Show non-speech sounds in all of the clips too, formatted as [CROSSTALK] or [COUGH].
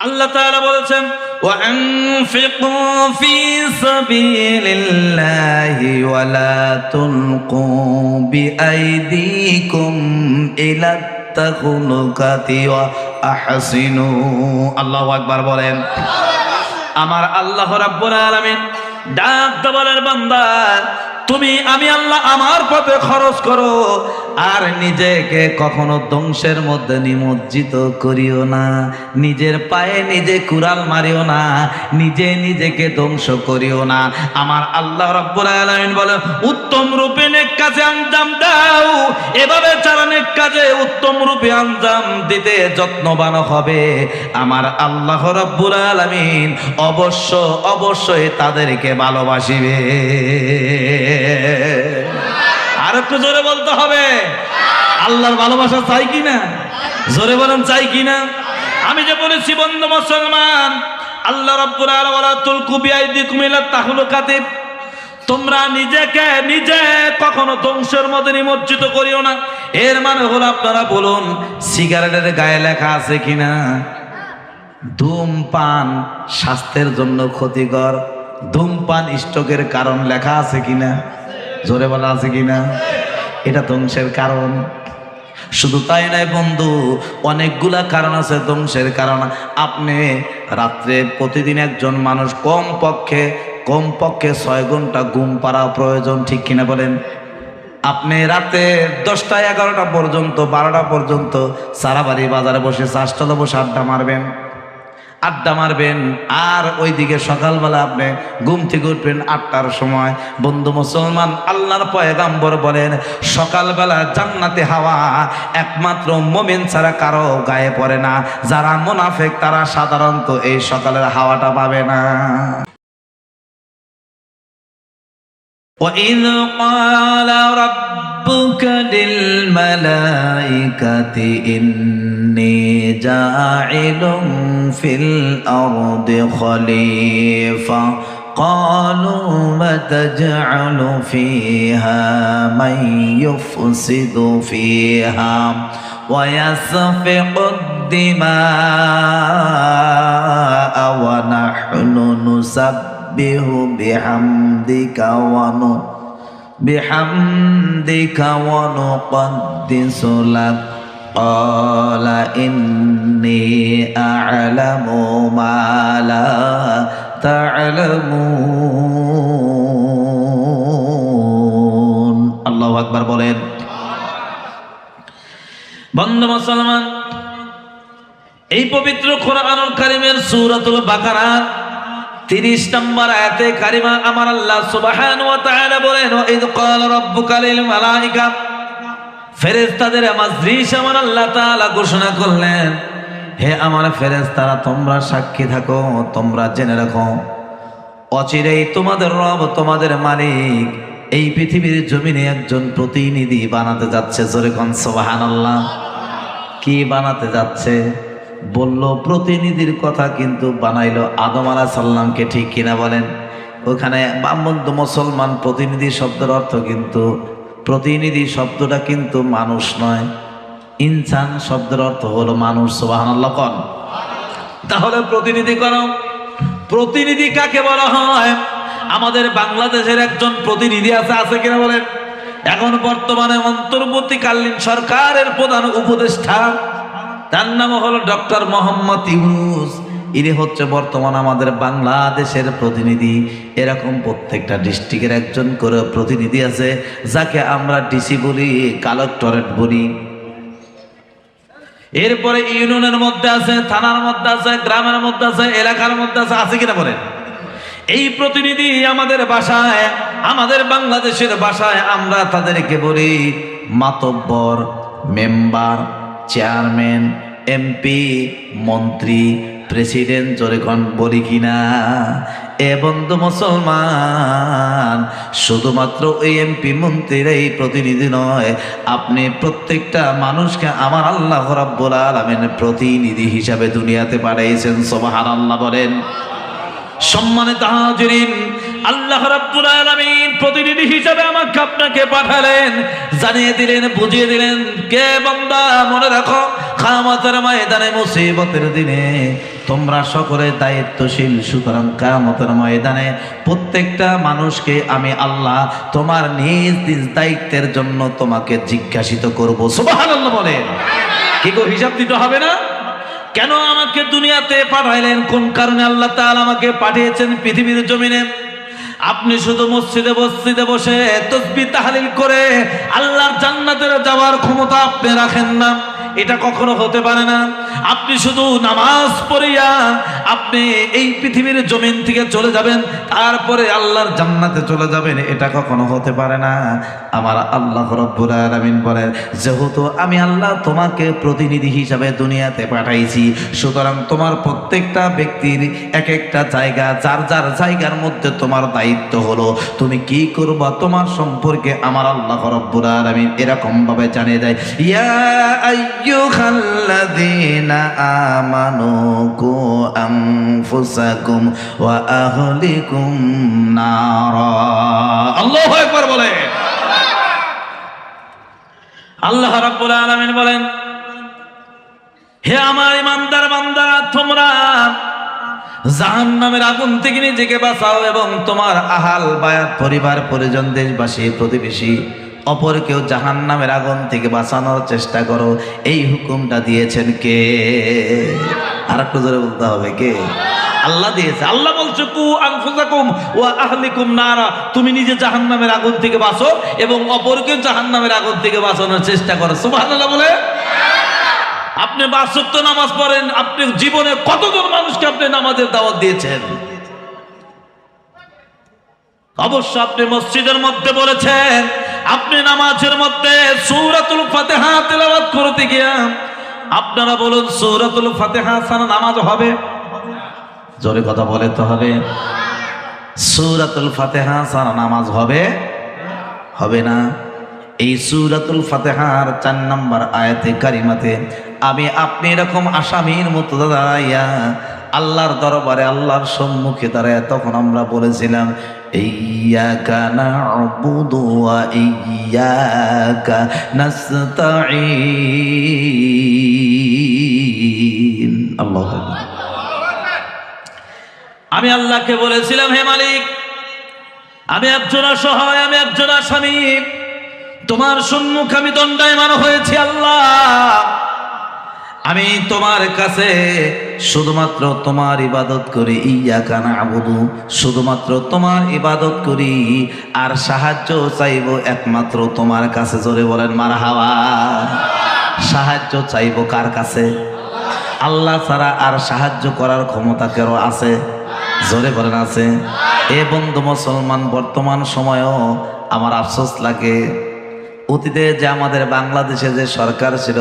আল্লাহ তাআলা বলেছেন وأنفقوا في سبيل الله ولا تلقوا بأيديكم إلى التخلقات وأحسنوا الله أكبر বলেন আমার আল্লাহ রাব্বুল আলামিন ডাক বলেন বান্দা তুমি, আমি আল্লাহ আমার পথে খরচ করো, আর নিজেকে কখনো ধ্বংসের মধ্যে নিমজ্জিত করিও না। নিজের পায়ে নিজে কুড়াল মারিও না, নিজে নিজেকে ধ্বংস করিও না। আমার আল্লাহ রাব্বুল আলামিন বলে, উত্তম রূপে নেক কাজে আঞ্জাম দাও। এভাবে যারা নেক কাজে উত্তম রূপে আঞ্জাম দিতে যত্নবান হবে, আমার আল্লাহ রাব্বুল আলামিন অবশ্য, অবশ্যই তাদেরকে ভালোবাসিবে। আর একটু জোরে বলতে হবে। আল্লাহর ভালোবাসা চাই কিনা জোরে বলেন, চাই কিনা আমি যে বলেছি, বন্ধু মুসলমান, আল্লাহ রাব্বুল আলামিন বিআইদিকুম ইলা তাহলুকাতিব তোমরা নিজেকে নিজে কখনো ধ্বংসের মধ্যে নিমজ্জিত করিও না। এর মানে হলো আপনারা বলুন, সিগারেটের গায়ে লেখা আছে কিনা ধূমপান স্বাস্থ্যের জন্য ক্ষতিকর। ধূমপান স্ট্রোকের কারণ লেখা আছে কিনা জোরে বলা আছে কিনা এটা ধ্বংসের কারণ। শুধু তাই নয় বন্ধু, অনেকগুলা কারণ আছে ধ্বংসের কারণ। আপনি রাত্রে প্রতিদিন একজন মানুষ কম পক্ষে কম পক্ষে ছয় ঘণ্টা ঘুম পাড়া প্রয়োজন, ঠিক কিনা বলেন? আপনি রাতে দশটা এগারোটা পর্যন্ত, বারোটা পর্যন্ত সারাবাড়ি বাজারে বসে চাষতলা বসে আড্ডা মারবেন। আড্ডা মারবেন আর ওইদিকে সকালবেলা আপনি ঘুম থেকে উঠবেন আটটার সময় বন্ধু মুসলমান আল্লাহর পয়গাম্বর বলেন সকালবেলা জান্নাতে হাওয়া একমাত্র মোমেন ছাড়া কারো গায়ে পড়ে না যারা মোনাফেক তারা সাধারণত এই সকালের হাওয়াটা পাবে না وإذ قال ربك للملائكة إني جاعل في الأرض خليفة. قالوا وتجعل فيها من يفسد فيها ويسفك الدماء ونحن نسبح بحمدك ون بحمدك ونقدس لك. قال إني أعلم ما لا تعلمون الله أكبر বলেন বন্ধু মুসলমান এই পবিত্র কোরআনুল কারিমের সূরাতুল বাকারা তিরিশ নম্বর আয়াতে কারিমা আমার আল্লাহ সুবহান ওয়া তাআলা বলেন ইদ ক্বাল রাব্বুকা লিল মালাইকা ফেরেশতাদের মাজলিস আমার আল্লাহ তাআলা ঘোষণা করলেন, হে আমার ফেরেশতারা, তোমরা সাক্ষী থাকো, তোমরা জেনে রাখো। অচিরেই তোমাদের রব, তোমাদের মালিক এই পৃথিবীর জমিনে একজন প্রতিনিধি বানাতে যাচ্ছে, জোরে কোন সুবহানাল্লাহ। কি বানাতে যাচ্ছে? বলল, প্রতিনিধির কথা কিন্তু বানাইলো আদম আলা সাল্লামকে ঠিক কিনা বলেন? ওখানে বামবন্ধ মুসলমান প্রতিনিধি শব্দের অর্থ কিন্তু প্রতিনিধি শব্দটা কিন্তু মানুষ নয়। ইনসান শব্দের অর্থ হলো মানুষ সোবাহান্লাহ তাহলে প্রতিনিধি করো। প্রতিনিধি কাকে বলা হয়? আমাদের বাংলাদেশের একজন প্রতিনিধি আছে আছে কিনা বলেন? এখন বর্তমানে অন্তর্বর্তীকালীন সরকারের প্রধান উপদেষ্টা, তার নাম হলো ডক্টর মোহাম্মদ ইউনুস। ইনি হচ্ছে বর্তমান আমাদের বাংলাদেশের প্রতিনিধি। এরকম প্রত্যেকটা ডিস্ট্রিক্টের একজন করে প্রতিনিধি আছে, যাকে আমরা ডিসি বলি, কালেক্টরেট বলি। এরপরে ইউনিয়নের মধ্যে আছে, থানার মধ্যে আছে, গ্রামের মধ্যে আছে, এলাকার মধ্যে আছে আছে কিনা বলেন? এই প্রতিনিধি আমাদের বাসায়, আমাদের বাংলাদেশের বাসায় আমরা তাদেরকে বলি মাতব্বর, মেম্বার, চেয়ারম্যান, এমপি, মন্ত্রী প্রেসিডেন্ট জোরে কন, বলি কিনা? এ বন্ধু মুসলমান, শুধুমাত্র ওই এমপি মন্ত্রীরাই প্রতিনিধি নয়, আপনি প্রত্যেকটা মানুষকে আমার আল্লাহ রাব্বুল আলামিন প্রতিনিধি হিসাবে দুনিয়াতে পাঠাইছেন আল্লাহ বলেন। সম্মানিত হাজিরিন আল্লাহ রাব্বুল আলামিন প্রতিনিধি হিসেবে আমাকে আপনাকে পাঠালেন, জানিয়ে দিলেন, বুঝিয়ে দিলেন, কে বান্দা, মনে রাখো, খামাতের ময়দানে মুসিবতের দিনে তোমরা সকলে দায়িত্বশীল, সুতরাং কামতের ময়দানে প্রত্যেকটা মানুষকে আমি আল্লাহ তোমার নিজ নিজ দায়িত্বের জন্য তোমাকে জিজ্ঞাসিত করব। সুবহানাল্লাহ বলেন। কি গো, হিসাব দিতে হবে না? কেন আমাকে দুনিয়াতে পাঠাইলেন? কোন কারণে আল্লাহ তাআলা আমাকে পাঠিয়েছেন পৃথিবীর জমিনে? আপনি শুধু মসজিদে মসজিদে বসে তসবি তাহলিল করে আল্লাহর জান্নাতের যাওয়ার ক্ষমতা আপনি রাখেন না। এটা কখনো হতে পারে না। আপনি শুধু নামাজ পড়িয়া আপনি এই পৃথিবীর জমিন থেকে চলে যাবেন, তারপরে আল্লাহর জান্নাতে চলে যাবেন, এটা কখনো হতে পারে না। আমার আল্লাহ রব্বুল আলামিন বলেন, যেহেতু আমি আল্লাহ তোমাকে প্রতিনিধি হিসাবে দুনিয়াতে পাঠাইছি, সুতরাং তোমার প্রত্যেকটা ব্যক্তির এক একটা জায়গা, যার যার জায়গার মধ্যে তোমার দায়িত্ব হলো। তুমি কি করবা তোমার সম্পর্কে আমার আল্লাহ রব্বুল আলামিন এরকম ভাবে জানিয়ে দেয়, ইয়া বলে আল্লাহ রাব্বুল আলামিন বলেন, হে আমার ইমানদার বান্দারা, তোমরা জাহান নামের আগুন থেকে নিজেকে বাঁচাও এবং তোমার আহাল বায়াত পরিবার পরিজন দেশবাসী, প্রতিবেশী, অপর কেউ জাহান নামের আগুন থেকে বাঁচানোর চেষ্টা করো। এই হুকুমটা দিয়েছেন কে? আর একটু জোরে বলতে হবে কে? আল্লাহ দিয়েছে। আল্লাহ বলছে, কু আনফুসাকুম ওয়া আহলিকুম নারা। তুমি নিজে জাহান্নামের আগুন থেকে বাঁচো এবং অপরকে জাহান্নামের আগুন থেকে বাঁচানোর চেষ্টা করো। সুবহানাল্লাহ বলে? আপনি বাসত্ব নামাজ পড়েন, আপনি জীবনে কতজন মানুষকে আপনি নামাজের দাওয়াত দিয়েছেন? অবশ্য আপনি মসজিদের মধ্যে বলেছেন, আপনি নামাজের মধ্যে সূরাতুল ফাতিহা তেলাওয়াত করতে গিয়া আপনারা বলুন, সূরাতুল ফাতিহা ছাড়া নামাজ হবে? জোরে কথা বলে তো হবে। সূরাতুল ফাতিহা সারা নামাজ হবে? হবে না। এই সুরাতুল ফাতেহার চার নম্বর আয়াতে কারিমাতে, আমি আপনি এরকম আসামির মতো দাঁড়াইয়া আল্লাহর দরবারে আল্লাহর সম্মুখে দাঁড়ায় তখন আমরা বলেছিলাম আল্লাহু আমি আল্লাহকে বলেছিলাম, হে মালিক, আমি একজন অসহায়, আমি একজন আসামি। তোমার সম্মুখ আমি দণ্ডায়মান হয়েছি, আল্লাহ। আমি তোমার কাছে শুধুমাত্র তোমার ইবাদত করি ইয়া কানা আবুদু শুধুমাত্র তোমার ইবাদত করি, আর সাহায্য চাইব একমাত্র তোমার কাছে। জোরে বলেন মার হাওয়া সাহায্য চাইব কার কাছে? আল্লাহ ছাড়া আর সাহায্য করার ক্ষমতা কেউ আছে? জোরে বলেন আছে। এ বন্ধু মুসলমান, বর্তমান সময়েও আমার আফসোস লাগে। অতীতে যে আমাদের বাংলাদেশে যে সরকার ছিল,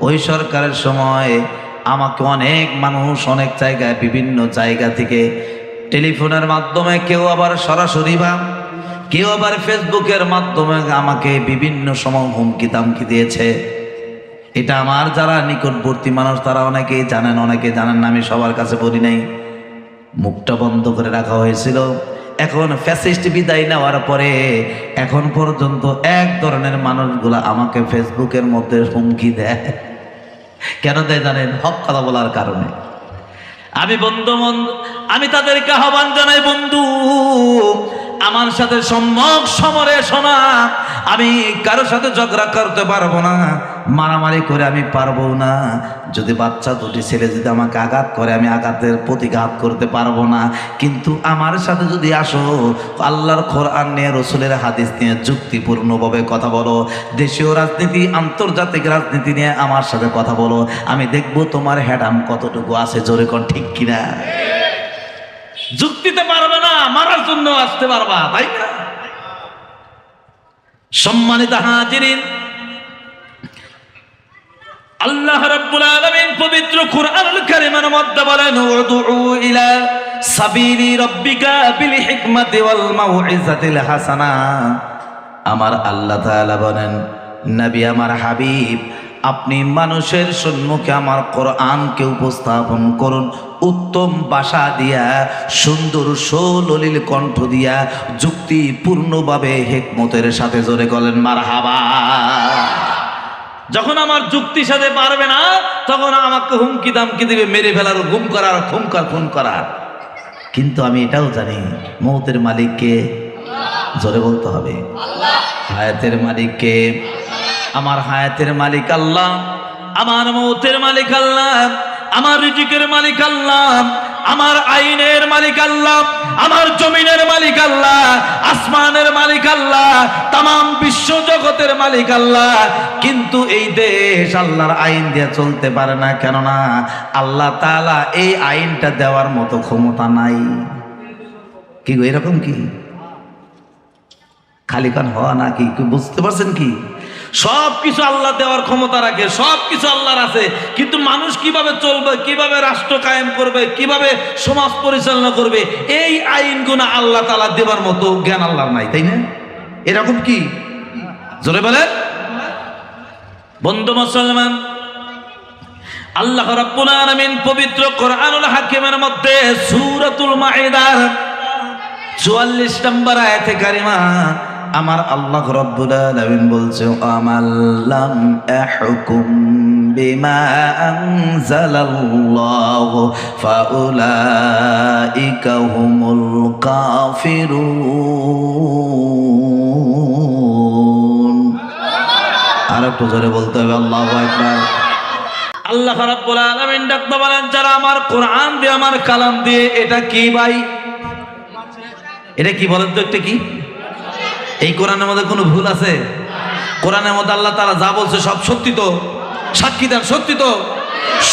ওই সরকারের সময় আমাকে অনেক মানুষ অনেক জায়গায়, বিভিন্ন জায়গা থেকে টেলিফোনের মাধ্যমে কেউ আবার সরাসরি বা কেউ আবার ফেসবুকের মাধ্যমে আমাকে বিভিন্ন সময় হুমকি দামকি দিয়েছে। এটা আমার যারা নিকটবর্তী মানুষ, তারা অনেকেই জানেন, অনেকে জানেন না, আমি সবার কাছে বলি নাই। মুখটা বন্ধ করে রাখা হয়েছিল। এখন ফ্যাসিস্ট বিদায় নেওয়ার পরে এখন পর্যন্ত এক ধরনের মানুষগুলা আমাকে ফেসবুকের মধ্যে হুমকি দেয়। কেন দেয় জানেন? হক কথা বলার কারণে। আমি বন্ধু আমি তাদেরকে আহ্বান জানাই, বন্ধু, আমার সাথে সম্যক সমরে শোনা। আমি কারোর সাথে ঝগড়া করতে পারব না, মারামারি করে আমি পারব না। যদি বাচ্চা, দুটি ছেলে যদি আমাকে আঘাত করে, আমি আঘাতের প্রতিঘাত করতে পারব না। কিন্তু আমার সাথে যদি আসো, আল্লাহর কোরআন নিয়ে, রসুলের হাদিস নিয়ে যুক্তিপূর্ণভাবে কথা বলো। দেশীয় রাজনীতি, আন্তর্জাতিক রাজনীতি নিয়ে আমার সাথে কথা বলো। আমি দেখব তোমার হ্যাডাম কতটুকু আছে, জোরে কোন ঠিক কিনা। যুক্তিতে পারবে না, মারার জন্য আসতে পারবা, তাই না? সম্মানিত হাজিরিন, আল্লাহ রাব্বুল আলামিন পবিত্র কুরআনুল কারীমের মধ্যে বলেন, উদউ ইলা সাবিলি রাব্বিকা বিল হিকমাতি ওয়াল মাউইজাতিল হাসানা। আমার আল্লাহ তাআলা বলেন, নবী আমার হাবিব, আপনি মানুষের সম্মুখে আমার কোরআনকে উপস্থাপন করুন। উত্তম বাসা দিয়া, সুন্দর সলিল কণ্ঠ দিয়া যুক্তিপূর্ণভাবে হেকমতের সাথে জোরে গলেন মার হাবা যখন আমার যুক্তির সাথে পারবে না, তখন আমাকে হুমকি দামকি দিবে, মেরে ফেলার গুম করার খুমকার খুন করার। কিন্তু আমি এটাও জানি, মৌতের মালিককে জোরে বলতে হবে। হায়াতের মালিককে, আমার হায়াতের মালিক আল্লাহ, আমার মৌতের মালিক আল্লাহ, আমার রিজিকের মালিক আল্লাহ আমার আইনের মালিক আল্লাহ, আমার জমিনের মালিক আল্লাহ, আসমানের মালিক আল্লাহ তাম বিশ্ব জগতের মালিক আল্লাহ। কিন্তু এই দেশ আল্লাহর আইন দিয়ে চলতে পারে না, কেননা আল্লাহ তাআলা এই আইনটা দেওয়ার মতো ক্ষমতা নাই। কি এরকম কি? খালি কান হওয়া না কি কি বুঝতে পারছেন কি? সব কিছু আল্লাহ দেওয়ার ক্ষমতা রাখে সব কিছু আল্লাহর আছে। কিন্তু মানুষ কীভাবে চলবে, কীভাবে রাষ্ট্র কায়েম করবে, কীভাবে সমাজ পরিচালনা করবে, এই আইনগুলো আল্লাহ তালা দেবার মতো জ্ঞান আল্লাহর নাই, তাই না? এরকম কি? জোরে বলে বন্ধু মুসলমান, আল্লাহ পবিত্র কোরআনুল হাকিমের মধ্যে সূরাতুল মাইদার 44 নম্বর আয়াতে কারিমা আমার আল্লাহ রব্বুল বলছে আমাল্লাম আর একটু জোরে বলতে হবে, আল্লাহু আল্লাহ ডাকতে যারা আমার কোরআন দিয়ে, আমার কালাম দিয়ে, এটা কি ভাই? এটা কি বলেন তো, একটা কি? এই কোরআনের মধ্যে কোনো ভুল আছে? কোরআনের মধ্যে আল্লাহ তারা যা বলছে সব সত্যি তো? সাক্ষী দেন, সত্যি তো?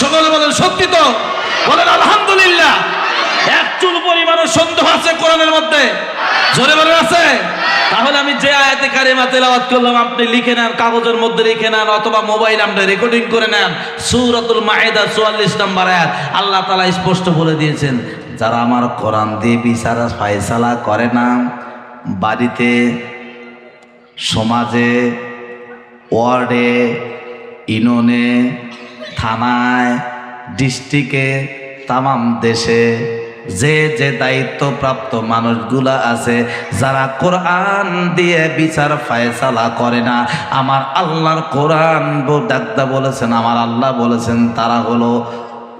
সকলে বলেন, সত্যি তো? বলেন, আলহামদুলিল্লাহ। এক চুল পরিমাণের সন্দেহ আছে কোরআনের মধ্যে? জোরে বলেন, আছে? তাহলে আমি যে আয়াতে কারিমা তেলাওয়াত করলাম, আপনি লিখে নেন, কাগজের মধ্যে লিখে নেন, অথবা মোবাইল আপনি রেকর্ডিং করে নেন। সূরাতুল মাইদা 44 নম্বর আয়াত। আল্লাহ তাআলা স্পষ্ট বলে দিয়েছেন, যারা আমার কোরআন দিয়ে বিচার, ফায়সালা করে না বাড়িতে, সমাজে, ওয়ার্ডে, ইউনিয়নে, থানায়, ডিস্ট্রিক্টে, তামাম দেশে যে যে দায়িত্বপ্রাপ্ত মানুষগুলা আছে, যারা কোরআন দিয়ে বিচার ফায়সালা করে না, আমার আল্লাহর কোরআন ডাক্তার বলেছেন, আমার আল্লাহ বলেছেন, তারা হলো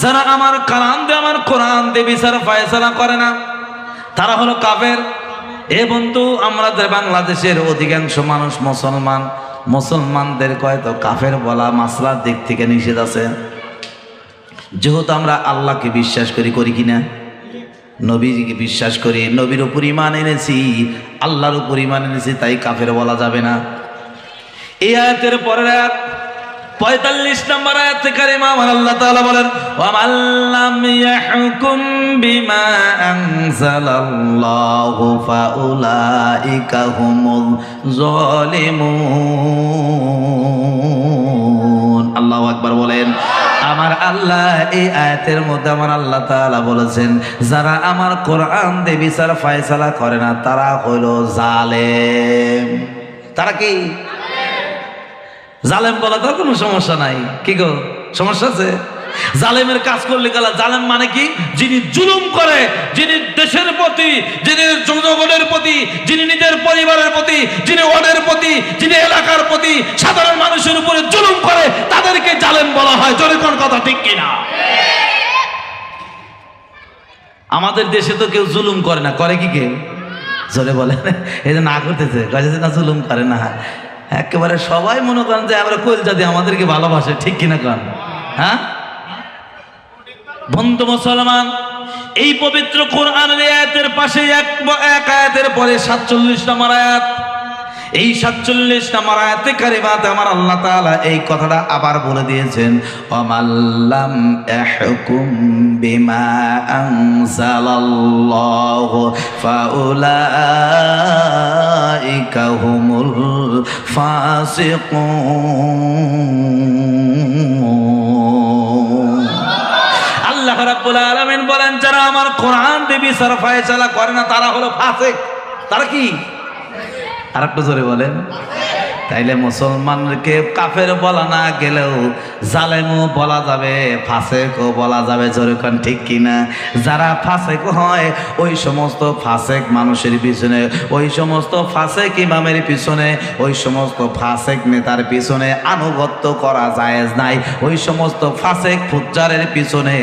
যারা আমার কালাম দিয়ে আমার কোরআন দিয়ে বিচার ফায়সালা করে না, তারা হলো কাফের। এ বন্ধু আমাদের বাংলাদেশের অধিকাংশ মানুষ মুসলমান, মুসলমানদের হয়তো কাফের বলা মাসলার দিক থেকে নিষেধ আছে। যেহেতু আমরা আল্লাহকে বিশ্বাস করি করি কিনা নবীজিকে বিশ্বাস করি, নবীর উপর ইমান এনেছি, আল্লাহর উপর ইমান এনেছি, তাই কাফের বলা যাবে না। এই আয়াতের পরের আয়াত পঁয়তাল্লিশ নম্বর আয়াত কারিমা আমার আল্লাহ তাআলা বলেন ওয়ামান লাম ইয়াহকুম বিমা আনজালাল্লাহু ফাউলাইকা হুমুল জালিমুন আল্লাহু আকবার বলেন, আমার আল্লাহ এই আয়াতের মধ্যে আমার আল্লাহ তাআলা বলেছেন, যারা আমার কোরআন দিয়ে বিচার ফয়সালা করে না, তারা হলো জালেম। তারা কি? জালেম বলা তো কোনো সমস্যা নাই। কি গো, সমস্যা আছে? জালেমের কাজ করলে গেলা জালেম মানে কি? যিনি জুলুম করে, যিনি দেশের প্রতি, যিনি জনগণের প্রতি, যিনি নিজের পরিবারের প্রতি, যিনি ওয়ার্ডের প্রতি, যিনি এলাকার প্রতি সাধারণ মানুষের উপরে জুলুম করে, তাদেরকে জালেম বলা হয়। জোরে কোন কথা ঠিক কিনা? আমাদের দেশে তো কেউ জুলুম করে না। করে কি কেউ? জোরে বলে এই যে না করতেছে কাজে না জুলুম করে না। একেবারে সবাই মনে করেন যে আমরা কলজা দিয়ে আমাদেরকে ভালোবাসে, ঠিক কিনা কন? হ্যাঁ? বন্ধু মুসলমান, এই পবিত্র কোরআন আয়াতের পাশে এক আয়াতের পরে সাতচল্লিশ নম্বর আয়াত এই সাতচল্লিশ নাম্বার আয়াতে কারিমাতে আমার আল্লাহ তাআলা এই কথাটা আবার বলে দিয়েছেন অমাল্লাম এহকুম বিমা আনজালাল্লাহু ফাউলাইকা হুমুল ফাসিকুন। আল্লাহ রাব্বুল আলামিন বলেন, যারা আমার কোরআন দেবী সার ফায়সালা করে না, তারা হলো ফাসিক। তারা কি? আর একটু জোরে বলেন। তাইলে মুসলমানকে কাফের বলা না গেলেও জালেমও বলা যাবে, ফাসেকও বলা যাবে, জোরে কোন ঠিক কিনা? যারা ফাসেক হয়, ওই সমস্ত ফাসেক মানুষের পিছনে, ওই সমস্ত ফাসেক ইমামের পিছনে, ওই সমস্ত ফাসেক নেতার পিছনে আনুগত্য করা জায়েজ নাই। ওই সমস্ত ফাসেক ফুজ্জারের পিছনে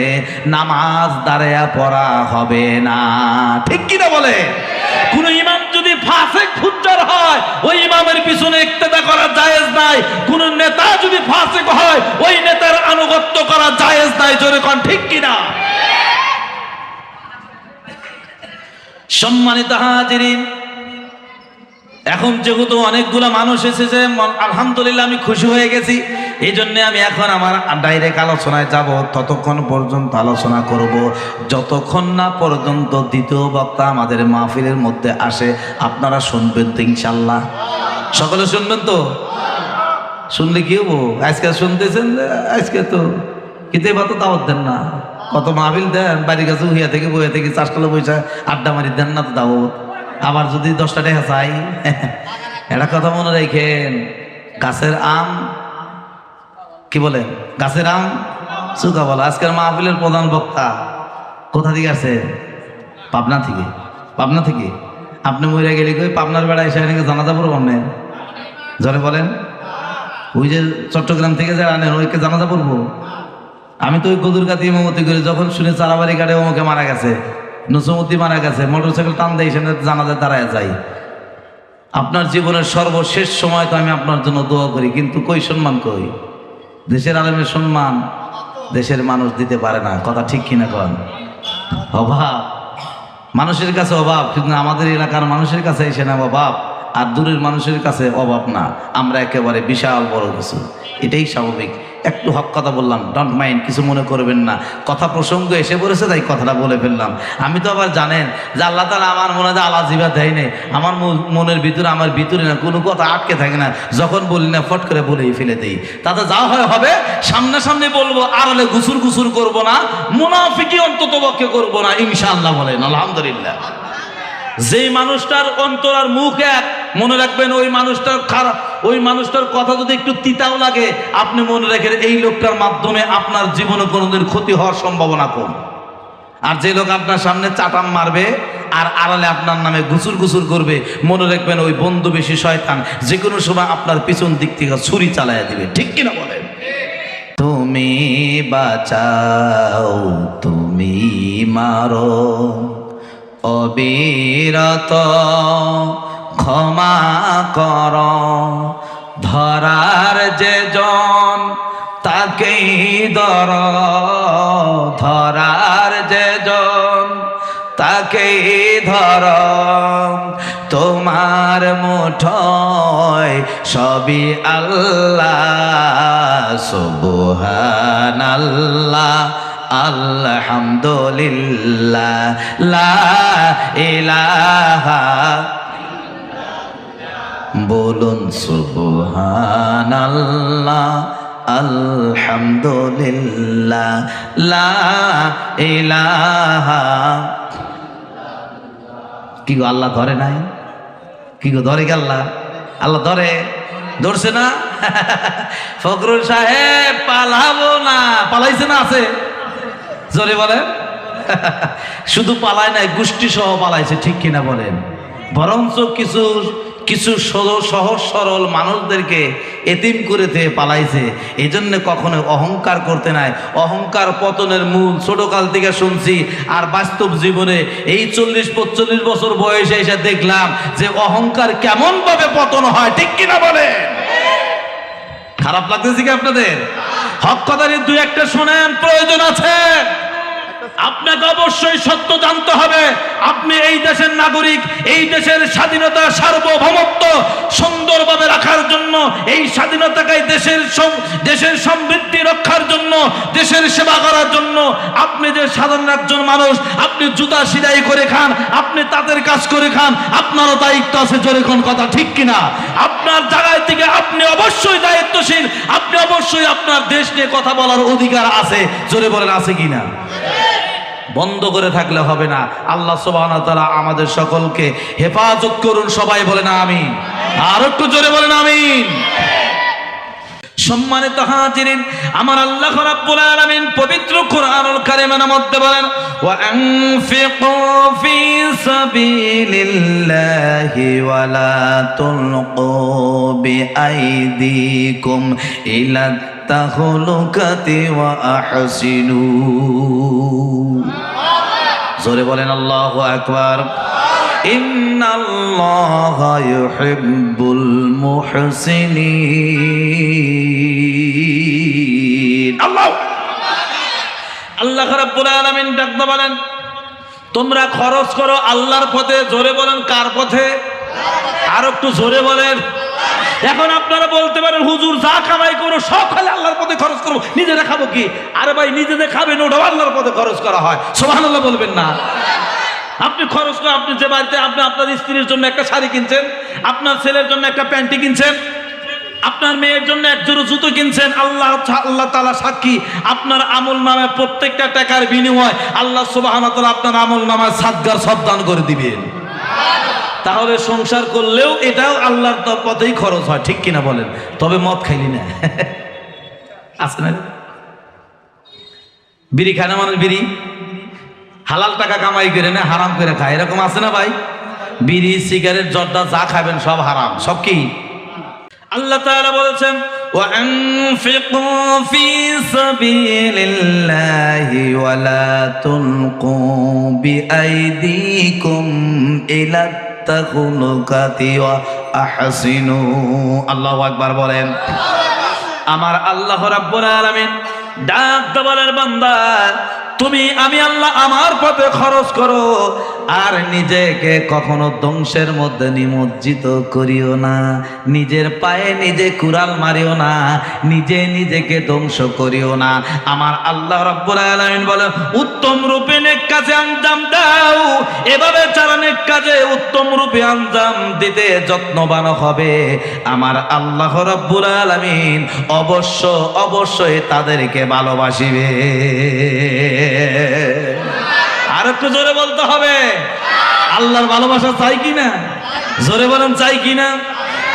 নামাজ দাঁড়িয়ে পড়া হবে না। ঠিক কিনা বলে? কোন ইমাম ওই ইমামের পিছনে জায়েজ নাই। কোন নেতা যদি হয়, ওই নেতার আনুগত্য জায়েজ জোরে ঠিক সম্মানিত হাজিরিন এখন যেহেতু অনেকগুলো মানুষ এসেছে আলহামদুলিল্লাহ আমি খুশি হয়ে গেছি। এই জন্য আমি এখন আমার ডাইরেক্ট আলোচনায় যাব, ততক্ষণ পর্যন্ত আলোচনা করব। যতক্ষণ না পর্যন্ত দ্বিতীয় বক্তা আমাদের মাহফিলের মধ্যে আসে, আপনারা শুনবেন তো ইনশাল্লাহ সকলে শুনবেন তো? শুনলে কি হব? আজকে শুনতেছেন আজকে তো কিন্তু এবার তো দাওয়াত দেন না। কত মাহফিল দেন, বাড়ির কাছে হইয়া থেকে বইয়া থেকে চাষতলা বইসা আড্ডা মারি দেন না তো দাওয়াত। আবার যদি দশটা টাকা চাই, একটা কথা মনে রেখেন, গাছের আম, কি বলেন গাছের আম সুকা বলা। আজকের মাহফিলের প্রধান বক্তা কোথা থেকে আছে পাবনা থেকে। পাবনা থেকে? আপনি মরে গেলে কই? পাবনার বেড়া এসে নাকি জানাজা পড়ব আপনি? জলে বলেন। ওই যে চট্টগ্রাম থেকে যারা আনেন ওইকে জানাজা পড়ব? আমি তো ওই গদুরকাতি ইমামতি করি যখন শুনে চারাবাড়ি গাড়ি আমাকে মারা গেছে। নসুমতি মারা গেছে, মোটরসাইকেল টান দেয় সেখানে জানাজা দাঁড়ায় যাই আপনার জীবনের সর্বশেষ সময় তো আমি আপনার জন্য দোয়া করি, কিন্তু কই সম্মান কই? দেশের আলমের সম্মান দেশের মানুষ দিতে পারে না, কথা ঠিক কিনা কন? অভাব, মানুষের কাছে অভাব, কিন্তু আমাদের এলাকার মানুষের কাছে এসে না অভাব, আর দূরের মানুষের কাছে অভাব না। আমরা একেবারে বিশাল বড় কিছু, এটাই স্বাভাবিক। একটু হক কথা বললাম। ডন্ট মাইন্ড কিছু মনে করবেন না। কথা প্রসঙ্গ এসে পড়েছে, তাই কথাটা বলে ফেললাম। আমি তো আবার জানেন যে আল্লাহ তালা আমার মনে হয় আল্লাহ জিবা দেয় নেই। আমার মনের ভিতরে, আমার ভিতরে না কোনো কথা আটকে থাকে না। যখন বলি না, ফট করে বলেই ফেলে দিই। তাতে যা হয় হবে, সামনাসামনি বলব আড়ালে গুসুর গুসুর করব না। মুনাফিকি অন্তত পক্ষে করব না, ইনশাআল্লাহ বলেন, আলহামদুলিল্লাহ। যেই মানুষটার অন্তর আর মুখ এক, মনে রাখবেন ওই মানুষটার খারাপ, ওই মানুষটার কথা যদি একটু তিতাও লাগে, আপনি মনে রাখেন এই লোকটার মাধ্যমে আপনার জীবনে কোনোদিন ক্ষতি হওয়ার সম্ভাবনা কম। আর যে লোক আপনার সামনে চাটাম মারবে, আর আড়ালে আপনার নামে গুসুর গুসুর করবে, মনে রাখবেন ওই বন্ধু বেশি শয়তান, যে কোনো সময় আপনার পিছন দিক থেকে ছুরি চালাইয়া দিবে। ঠিক কিনা বলেন? তুমি বাঁচাও, তুমি মারো। অবিরত, ক্ষমা কর। ধরার যে জন, তাকেই দর ধরার যে জন, তাকেই ধর। তোমার মুঠোয় সবই আল্লাহ সুবহান আল্লাহ আলহামদুলিল্লাহ, লা ইলাহা বলুন সুবহান আল্লাহ আলহামদুলিল্লাহ, লা ইলাহা কি গো, আল্লাহ ধরে নাই? কি গো, ধরে আল্লাহ? আল্লাহ ধরে? ধরছে না? [LAUGHS] ফখরুল সাহেব পালাবো না, পালাইছে না আছে। জোরে বলেন। [LAUGHS] শুধু পালায় নাই গোষ্ঠী সহ পালাইছে, ঠিক কিনা বলেন। বরঞ্চ কিছু কিছু সহজ, সরল মানুষদেরকে এতিম করে থেকে পালাইছে। এই জন্য কখনো অহংকার করতে নাই। অহংকার পতনের মূল ছোটকাল থেকে শুনছি, আর বাস্তব জীবনে এই চল্লিশ, পঁচল্লিশ বছর বয়সে এসে দেখলাম যে অহংকার কেমন ভাবে পতন হয়, ঠিক কিনা বলে খারাপ লাগতেছে কি আপনাদের? হক কথা দু একটা শোনেন প্রয়োজন আছে। আপনাকে অবশ্যই সত্য জানতে হবে। আপনি এই দেশের নাগরিক, এই দেশের স্বাধীনতা সার্বভৌমত্ব সুন্দরভাবে রাখার জন্য, এই স্বাধীনতাকে দেশের দেশের সমৃদ্ধি রক্ষার জন্য, দেশের সেবা করার জন্য আপনি যে সাধারণ একজন মানুষ, আপনি জুতা সিলাই করে খান, আপনি তাদের কাজ করে খান, আপনারও দায়িত্ব আছে জোরে কোন কথা, ঠিক কিনা? আপনার জায়গায় থেকে আপনি অবশ্যই দায়িত্বশীল, আপনি অবশ্যই আপনার দেশ নিয়ে কথা বলার অধিকার আছে, জোরে বলেন, আছে কিনা? বন্ধ করে থাকলে হবে না। আল্লাহ তাআলা আমাদের সকলকে হেফাজত করুন, সবাই বলেন আমিন। আর একটু জোরে বলেন আমিন। সম্মানিত হাজিরিন, আমার আল্লাহ রাব্বুল আলামিন পবিত্র কোরআনুল কারীমের মধ্যে বলেন, ওয়া আনফিকু ফি সাবিলিল্লাহি ওয়া লা তুলকু বিআইদিকুম ইলা তাহলুকাতি ওয়া আহসিনু। জোরে বলেন আল্লাহু আকবার। ইন্নাল্লাহা ইউহিব্বুল মুহসিনিন। আল্লাহ। আল্লাহ রাব্বুল আলামিন ডাকতে বলেন তোমরা খরচ করো আল্লাহর পথে জোরে বলেন কার পথে? আর একটু জোরে বলেন। এখন আপনারা বলতে পারেন হুজুর যা কামাই করো সব খালি আল্লাহর পথে খরচ করব। নিজেরা খাব কি? আরে ভাই নিজেদের খাবেন ওটাও আল্লাহর পথে খরচ করা হয়। সুবহানাল্লাহ বলবেন না। আপনি খরচ করে আপনি যে বাড়িতে আপনি আপনার স্ত্রীর জন্য একটা শাড়ি কিনছেন, আপনার ছেলের জন্য একটা প্যান্টি কিনছেন, আপনার মেয়ের জন্য এক জোড়ো জুতো কিনছেন, আল্লাহ আল্লাহ তালা সাক্ষী, আপনার আমল নামে প্রত্যেকটা টাকার বিনিময় আল্লাহ সুবাহ আপনার আমল নামায় সাদগার সবদান করে দিবেন। তাহলে সংসার করলেও এটাও আল্লাহর পথেই খরচ হয়, ঠিক কিনা বলেন? তবে মদ খাইলি না। [LAUGHS] আছে না? বিড়ি খায় না মানুষ বিড়ি? হালাল টাকা কামাই করে না, হারাম করে খায়। এরকম আছে না ভাই? বিড়ি, সিগারেট, জর্দা, যা খাবেন সব হারাম। সব কি? আল্লাহ তাআলা বলেছেন وأنفقوا في سبيل الله ولا تلقوا بأيديكم إلى التخلقات وأحسنوا الله أكبر বলেন। আমার আল্লাহ রাব্বুল আলামিন ডাক বলেন বান্দা তুমি, আমি আল্লাহ আমার পথে খরচ করো, আর নিজেকে কখনো ধ্বংসের মধ্যে নিমজ্জিত করিও না। নিজের পায়ে নিজে কুড়াল মারিও না, নিজে নিজেকে ধ্বংস করিও না। আমার আল্লাহ রাব্বুল আলামিন বলে, উত্তম রূপে নেক কাজে আঞ্জাম দাও। এভাবে যারা নেক কাজে উত্তম রূপে আঞ্জাম দিতে যত্নবান হবে, আমার আল্লাহ রাব্বুল আলামিন অবশ্য, অবশ্যই তাদেরকে ভালোবাসিবে। আর একটু জোরে বলতে হবে। আল্লাহর ভালোবাসা চাই কিনা? জোরে বলেন, চাই কিনা?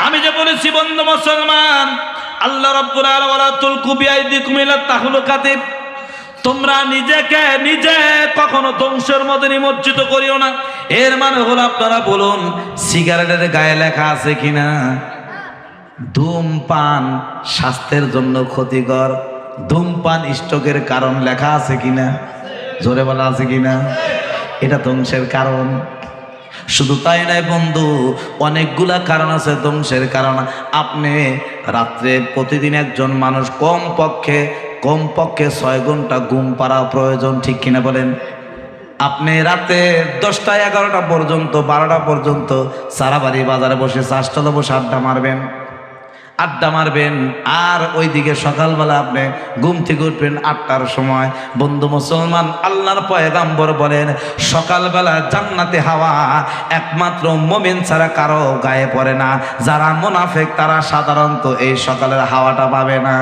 আমি যে বলেছি, বন্ধু মুসলমান, আল্লাহ রাব্বুল আলামিন বিআইদিকুম ইলা তাহলুকাতিব তোমরা নিজেকে নিজে কখনো ধ্বংসের মধ্যে নিমজ্জিত করিও না। এর মানে হলো আপনারা বলুন, সিগারেটের গায়ে লেখা আছে কিনা? ধূমপান স্বাস্থ্যের জন্য ক্ষতিকর। ধূমপান স্ট্রোকের কারণ লেখা আছে কিনা জোরে বলা আছে কিনা এটা ধ্বংসের কারণ। শুধু তাই নয় বন্ধু, অনেকগুলা কারণ আছে ধ্বংসের কারণ। আপনি রাত্রে প্রতিদিন একজন মানুষ কম পক্ষে কম পক্ষে ছয় ঘণ্টা ঘুম পাড়া প্রয়োজন, ঠিক কিনা বলেন? আপনি রাতে দশটা, এগারোটা পর্যন্ত, বারোটা পর্যন্ত সারাবাড়ি বাজারে বসে চাষতলা বসে আড্ডা মারবেন। আড্ডা মারবেন। আর ওইদিকে সকালবেলা আপনি ঘুম থেকে উঠবেন আটটার সময়। বন্ধু মুসলমান, আল্লাহর পয়গাম্বর বলেন, সকালবেলা জান্নাতে হাওয়া একমাত্র মোমেন ছাড়া কারও গায়ে পড়ে না। যারা মোনাফেক, তারা সাধারণত এই সকালের হাওয়াটা পাবে না।